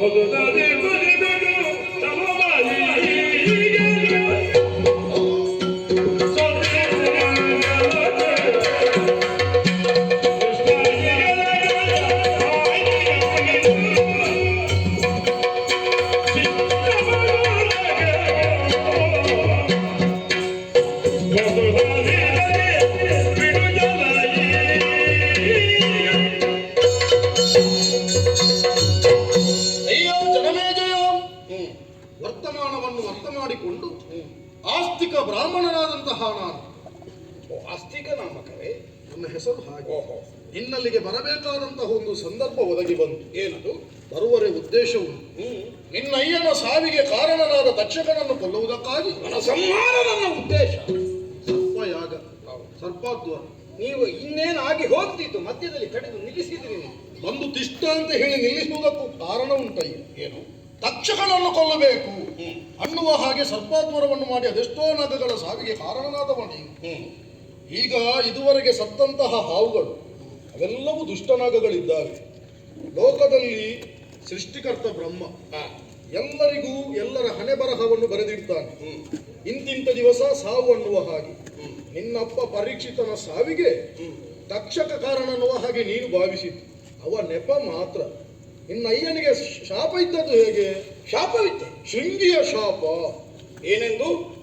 ಅಯ್ಯೋ ಬ್ರಾಹ್ಮಣನಾದಂತಹ ನಾನು ಆಸ್ತಿಕ ನಾಮಕವೇ ನನ್ನ ಹೆಸರು ಹಾಗೆ. ನಿನ್ನಲ್ಲಿಗೆ ಬರಬೇಕಾದಂತಹ ಒಂದು ಸಂದರ್ಭ ಒದಗಿ ಬಂತು. ಏನದು? ಬರುವರೆ ಉದ್ದೇಶವು ನಿನ್ನಯ್ಯನ ಸಾವಿಗೆ ಕಾರಣನಾದ ತಕ್ಷಕನನ್ನು ಕೊಲ್ಲುವುದಕ್ಕಾಗಿ ನನ್ನ ಸಂಹಾರ ನನ್ನ ಉದ್ದೇಶ. ಸರ್ಪಯಾಗ. ಸರ್ಪಾದ್ವಾರ ನೀವು ಇನ್ನೇನು ಆಗಿ ಹೋಗ್ತಿತ್ತು ಮಧ್ಯದಲ್ಲಿ ಕಡಿದು ನಿಲ್ಲಿಸಿದ್ರಿ ಬಂದು ತಿಷ್ಟ ಅಂತ ಹೇಳಿ ನಿಲ್ಲಿಸುವುದಕ್ಕೂ ಕಾರಣ ಉಂಟಯ್ಯ. ಏನು? ತಕ್ಷಕನನ್ನು ಕೊಲ್ಲಬೇಕು. ಅನ್ನುವ ಹಾಗೆ ಸರ್ಪಾತ್ವರವನ್ನು ಮಾಡಿ ಅದೆಷ್ಟೋ ನಗಗಳ ಸಾವಿಗೆ ಕಾರಣನಾದವ ನೀನು. ಈಗ ಇದುವರೆಗೆ ಸತ್ತಂತಹ ಹಾವುಗಳು ಅವೆಲ್ಲವೂ ದುಷ್ಟನಾಗಗಳಿದ್ದಾವೆ ಲೋಕದಲ್ಲಿ ಸೃಷ್ಟಿಕರ್ತ ಬ್ರಹ್ಮ. ಎಲ್ಲರಿಗೂ ಎಲ್ಲರ ಹಣೆ ಬರಹವನ್ನು ಬರೆದಿರ್ತಾನೆ ಇಂತಿಂತ ದಿವಸ ಸಾವು ಅನ್ನುವ ಹಾಗೆ. ನಿನ್ನಪ್ಪ ಪರೀಕ್ಷಿತನ ಸಾವಿಗೆ ತಕ್ಷಕ ಕಾರಣ ಅನ್ನುವ ಹಾಗೆ ನೀನು ಭಾವಿಸಿದ್ದು. ಅವ ನೆಪ ಮಾತ್ರ. ನಿನ್ನ ಅಯ್ಯನಿಗೆ ಶಾಪ ಇದ್ದದ್ದು ಹೇಗೆ? ಶಾಪವಿತ್ತು ಶೃಂಗಿಯ ಶಾಪ. ಏನೆಂದು?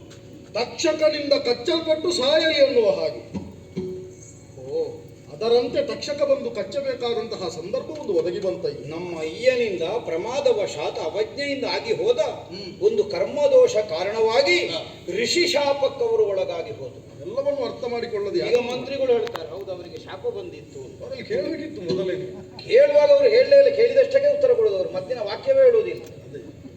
ತಕ್ಷಕನಿಂದ ಕಚ್ಚಲ್ಪಟ್ಟು ಸಾಯಲಿ ಎನ್ನುವ ಹಾಗೆ. ಅದರಂತೆ ತಕ್ಷಕ ಬಂದು ಕಚ್ಚಬೇಕಾದಂತಹ ಸಂದರ್ಭ ಒಂದು ಒದಗಿ ಬಂತ ನಮ್ಮ ಅಯ್ಯನಿಂದ ಪ್ರಮಾದವಶಾತ್ ಅವಜ್ಞೆಯಿಂದ ಆಗಿ ಹೋದ. ಒಂದು ಕರ್ಮದೋಷ ಕಾರಣವಾಗಿ ಋಷಿ ಶಾಪಕ್ಕವರು ಒಳಗಾಗಿ ಹೋದರು ಎಲ್ಲವನ್ನು ಅರ್ಥ ಮಾಡಿಕೊಳ್ಳದೆ ಈಗ ಮಂತ್ರಿಗಳು ಹೇಳ್ತಾರೆ ಹೌದು ಅವರಿಗೆ ಶಾಪ ಬಂದಿತ್ತು ಕೇಳಬೇಕಿತ್ತು ಮೊದಲೇ. ಕೇಳುವಾಗ ಅವರು ಹೇಳಲೇ ಇಲ್ಲ ಕೇಳಿದಷ್ಟಕ್ಕೆ ಉತ್ತರ ಕೊಡೋದು ಅವರು ಮತ್ತಿನ ವಾಕ್ಯವೇ.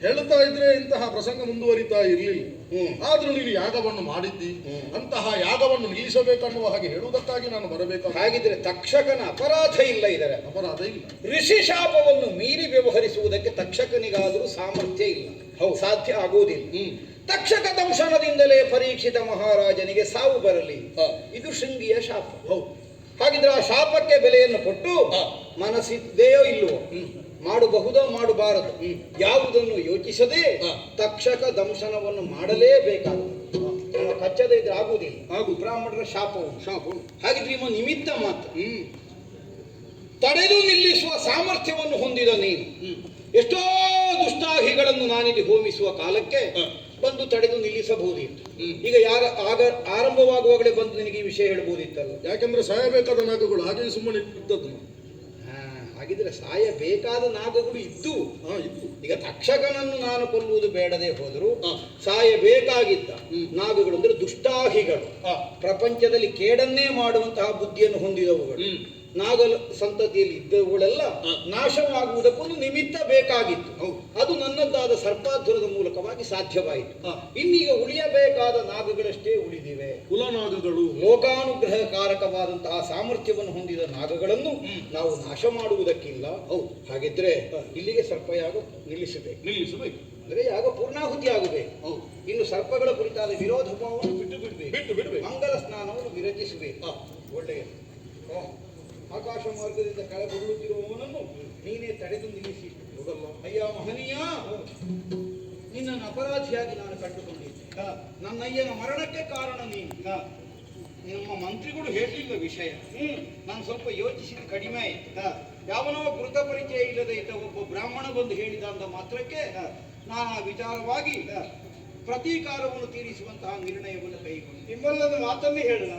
ಹೇಳ್ತಾ ಇದ್ರೆ ಇಂತಹ ಪ್ರಸಂಗ ಮುಂದುವರಿತಾ ಇರಲಿಲ್ಲ. ಆದ್ರೂ ನೀನು ಯಾಗವನ್ನು ಮಾಡಿದ್ದಿ. ಅಂತಹ ಯಾಗವನ್ನು ನಿಲ್ಲಿಸಬೇಕನ್ನುವ ಹಾಗೆ ಹೇಳುವುದಕ್ಕಾಗಿ ನಾನು ಬರಬೇಕು ಹಾಗಿದ್ರೆ ತಕ್ಷಕನ ಅಪರಾಧ ಇಲ್ಲ ಇದರ. ಅಪರಾಧ ಇಲ್ಲ. ಋಷಿ ಶಾಪವನ್ನು ಮೀರಿ ವ್ಯವಹರಿಸುವುದಕ್ಕೆ ತಕ್ಷಕನಿಗಾದರೂ ಸಾಮರ್ಥ್ಯ ಇಲ್ಲ. ಹೌದು. ಸಾಧ್ಯ ಆಗುವುದಿಲ್ಲ. ಹ್ಮ್. ತಕ್ಷಕ ದಂಶನದಿಂದಲೇ ಪರೀಕ್ಷಿತ ಮಹಾರಾಜನಿಗೆ ಸಾವು ಬರಲಿ. ಇದು ಶೃಂಗಿಯ ಶಾಪ. ಹೌದು. ಹಾಗಿದ್ರೆ ಆ ಶಾಪಕ್ಕೆ ಬೆಲೆಯನ್ನು ಕೊಟ್ಟು ಮನಸ್ಸಿದ್ದೆಯೋ ಮನಸ್ಸಿದೆಯೋ ಇಲ್ಲವೋ. ಮಾಡಬಹುದೋ ಮಾಡಬಾರದು. ಯಾವುದನ್ನು ಯೋಚಿಸದೆ ತಕ್ಷಕ ದಂಶನವನ್ನು ಮಾಡಲೇಬೇಕಾದ ಕಚ್ಚದೆ ಇದ್ರೆ ಆಗುವುದಿಲ್ಲ. ಹಾಗೂ ಬ್ರಾಹ್ಮಣರ ಶಾಪವು. ಶಾಪವು. ಹಾಗಿದ್ರೆ ನಿಮ್ಮ ನಿಮಿತ್ತ ಮಾತು ತಡೆದು ನಿಲ್ಲಿಸುವ ಸಾಮರ್ಥ್ಯವನ್ನು ಹೊಂದಿದ ನೀನು. ಎಷ್ಟೋ ದುಷ್ಟಾಹಿಗಳನ್ನು ನಾನಿಲ್ಲಿ ಹೋಮಿಸುವ ಕಾಲಕ್ಕೆ. ಬಂದು ತಡೆದು ನಿಲ್ಲಿಸಬಹುದಿತ್ತು. ಈಗ ಯಾರ ಆಗ ಆರಂಭವಾಗುವಾಗಲೇ ಬಂದು ನಿನಗೆ ಈ ವಿಷಯ ಹೇಳ್ಬೋದಿತ್ತಲ್ಲ. ಯಾಕಂದ್ರೆ ಸಾಯಬೇಕಾದ ನಾಗಗಳು ಹಾಗೆ ಸುಮ್ಮನೆ ಇದ್ದದ್ದು ಹಾ, ಹಾಗಿದ್ರೆ ಸಾಯಬೇಕಾದ ನಾಗಗಳು ಇದ್ದು. ಈಗ ತಕ್ಷಕನನ್ನು ನಾನು ಕೊಲ್ಲುವುದು ಬೇಡದೆ ಹೋದರೂ. ಸಾಯಬೇಕಾಗಿದ್ದ. ನಾಗಗಳು ಅಂದ್ರೆ ದುಷ್ಟಾಹಿಗಳು. ಪ್ರಪಂಚದಲ್ಲಿ ಕೇಡನ್ನೇ ಮಾಡುವಂತಹ ಬುದ್ಧಿಯನ್ನು ಹೊಂದಿದವುಗಳು. ನಾಗಲ ಸಂತತಿಯಲ್ಲಿ ಇದ್ದವುಗಳೆಲ್ಲ. ನಾಶವಾಗುವುದಕ್ಕೊಂದು ನಿಮಿತ್ತ ಬೇಕಾಗಿತ್ತು. ಅದು ನನ್ನದ್ದಾದ ಸರ್ಪಾಧುರದ ಮೂಲಕವಾಗಿ ಸಾಧ್ಯವಾಯಿತು. ಇನ್ನೀಗ ಉಳಿಯಬೇಕಾದ ನಾಗಗಳಷ್ಟೇ ಉಳಿದಿವೆ. ಕುಲನಾಗಗಳು ಲೋಕಾನುಗ್ರಹಕಾರಕವಾದಂತಹ ಸಾಮರ್ಥ್ಯವನ್ನು ಹೊಂದಿದ ನಾಗಗಳನ್ನು ನಾವು ನಾಶ ಮಾಡುವುದಕ್ಕಿಲ್ಲ. ಹೌದು. ಹಾಗಿದ್ರೆ ಇಲ್ಲಿಗೆ ಸರ್ಪಯಾಗ ನಿಲ್ಲಿಸಬೇಕು. ನಿಲ್ಲಿಸಬೇಕು. ಅಂದ್ರೆ ಯಾಗ ಪೂರ್ಣಾಹುತಿ ಆಗಬೇಕು ಹೌದು. ಇನ್ನು ಸರ್ಪಗಳ ಕುರಿತಾದ ವಿರೋಧ ಭಾವವನ್ನು ಬಿಟ್ಟು ಬಿಡಬೇಕು. ಬಿಟ್ಟು ಬಿಡಬೇಕು. ಮಂಗಲ ಸ್ನಾನವನ್ನು ವಿರಚಿಸಬೇಕು. ಹ. ಮಾರ್ಗದಿಂದ ಕೆಳಗೊಳ್ಳುತ್ತಿರುವವನನ್ನು ನೀನೇ ತಡೆದು ನಿಲ್ಲಿಸಿ. ಅಯ್ಯ ಮಹನೀಯ! ನಿನ್ನನ್ನು ಅಪರಾಧಿಯಾಗಿ ನಾನು ಕಂಡುಕೊಂಡಿದ್ದೆ. ನನ್ನ ಅಯ್ಯನ ಮರಣಕ್ಕೆ ಕಾರಣ ನೀನು. ನಿಮ್ಮ ಮಂತ್ರಿಗಳು ಹೇಳಲಿಲ್ಲ ವಿಷಯ. ನಾನು ಸ್ವಲ್ಪ ಯೋಚಿಸಿದ ಕಡಿಮೆ ಆಯ್ತು. ಯಾವನೋ ಕೃತ ಪರಿಚಯ ಇಲ್ಲದೆ ಇದ್ದ ಒಬ್ಬ ಬ್ರಾಹ್ಮಣ ಬಂದು ಹೇಳಿದ ಅಂತ ಮಾತ್ರಕ್ಕೆ ನಾನು ಆ ವಿಚಾರವಾಗಿ ಪ್ರತೀಕಾರವನ್ನು ತೀರಿಸುವಂತಹ ನಿರ್ಣಯವನ್ನು ಕೈಗೊಂಡು ನಿಮ್ಮಲ್ಲೊಂದು ಮಾತನ್ನು ಹೇಳುವ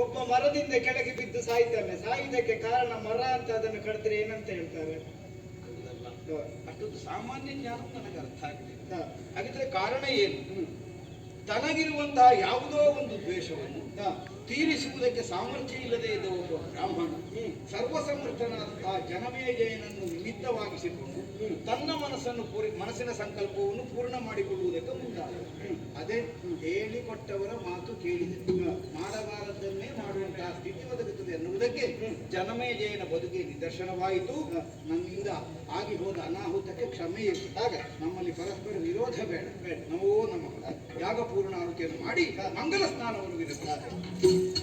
ಒಬ್ಬ ಮರದಿಂದ ಕೆಳಗೆ ಬಿದ್ದು ಸಾಯ್ತಾನೆ ಸಾಯುವುದಕ್ಕೆ ಕಾರಣ ಮರ ಅಂತ ಅದನ್ನು ಕಡಿದ್ರೆ ಏನಂತ ಹೇಳ್ತಾರೆ? ಅಷ್ಟೊಂದು ಸಾಮಾನ್ಯ ಜ್ಞಾನ ನನಗೆ ಅರ್ಥ ಆಗಿದೆ ಹಾಗಿದ್ರೆ ಕಾರಣ ಏನು? ತನಗಿರುವಂತಹ ಯಾವುದೋ ಒಂದು ದ್ವೇಷವನ್ನು ತೀರಿಸುವುದಕ್ಕೆ ಸಾಮರ್ಥ್ಯ ಇಲ್ಲದೆ ಇದ್ದ ಒಬ್ಬ ಬ್ರಾಹ್ಮಣ ಸರ್ವಸಮರ್ಥನಾದಂತಹ ಜನಮೇಜಯನನ್ನು ನಿಮಿತ್ತವಾಗಿಸಿಕೊಂಡು ತನ್ನ ಮನಸ್ಸನ್ನು ಪೂರಿ ಮನಸ್ಸಿನ ಸಂಕಲ್ಪವನ್ನು ಪೂರ್ಣ ಮಾಡಿಕೊಳ್ಳುವುದಕ್ಕೆ ಮುಂದಾದ. ಅದೇ ಹೇಳಿಕೊಟ್ಟವರ ಮಾತು ಕೇಳಿದೆ. ಮಾಡಬಾರದನ್ನೇ ಮಾಡುವಂತಹ ಸ್ಥಿತಿ ಒದಗುತ್ತದೆ ಎನ್ನುವುದಕ್ಕೆ ಜನಮೇಜಯನ ಬದುಕಿಗೆ ನಿದರ್ಶನವಾಯಿತು. ನನ್ನಿಂದ ಆಗಿ ಹೋದ ಅನಾಹುತಕ್ಕೆ ಕ್ಷಮೆ ಇರುತ್ತಾಗ ನಮ್ಮಲ್ಲಿ ಪರಸ್ಪರ ವಿರೋಧ ಬೇಡ. ಬೇಡ. ನಮೋ ನಮ್ಮ ಯಾಗ ಪೂರ್ಣಾಹುತಿಯನ್ನು ಮಾಡಿ ಮಂಗಲ ಸ್ನಾನವನ್ನು ವಿರುತ್ತಾರೆ